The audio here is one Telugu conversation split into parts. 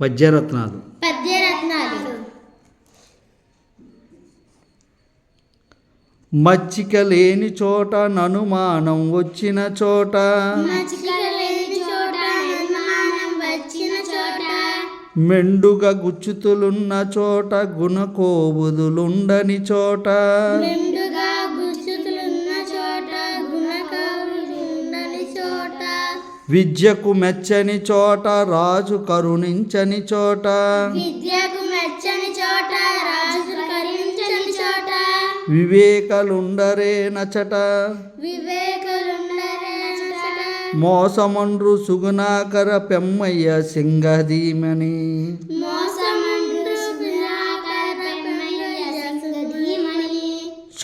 పద్యరత్నాలు. పద్యరత్నాలు. మచ్చిక లేని చోట ననుమానం వచ్చిన చోట. మెండుగా గుచ్చుతులున్న చోట గుణకోబుదులుండని చోట. చోట. విద్యకు మెచ్చని చోట రాజు కరుణించని చోట. విద్యకు మెచ్చని చోట రాజు కరించని చోట. వివేకలుండరే నచట వివేకులుండరే మోసమండ్రు సుగుణాకర పెమ్మయ్య సింగధీమని.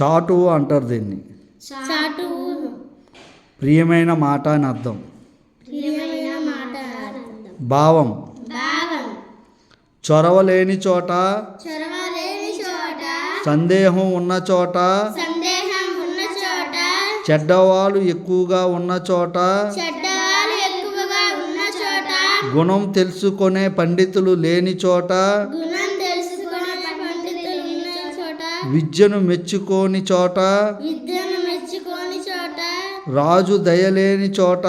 చాటు అంటారు దీన్ని. చాటు. ప్రియమైన మాట అని అర్థం. భావం. భావం. చొరవలేని చోట. సందేహం ఉన్న చోట. చెడ్డవాళ్ళు ఎక్కువగా ఉన్న చోట. గుణం తెలుసుకునే పండితులు లేని చోట. విద్యను మెచ్చుకోని చోట. రాజు దయలేని చోట.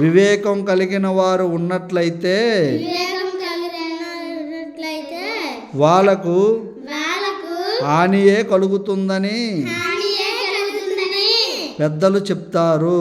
వివేకం కలిగిన వారు ఉన్నట్లయితే వాళ్ళకు హానియే కలుగుతుందని పెద్దలు చెప్తారు.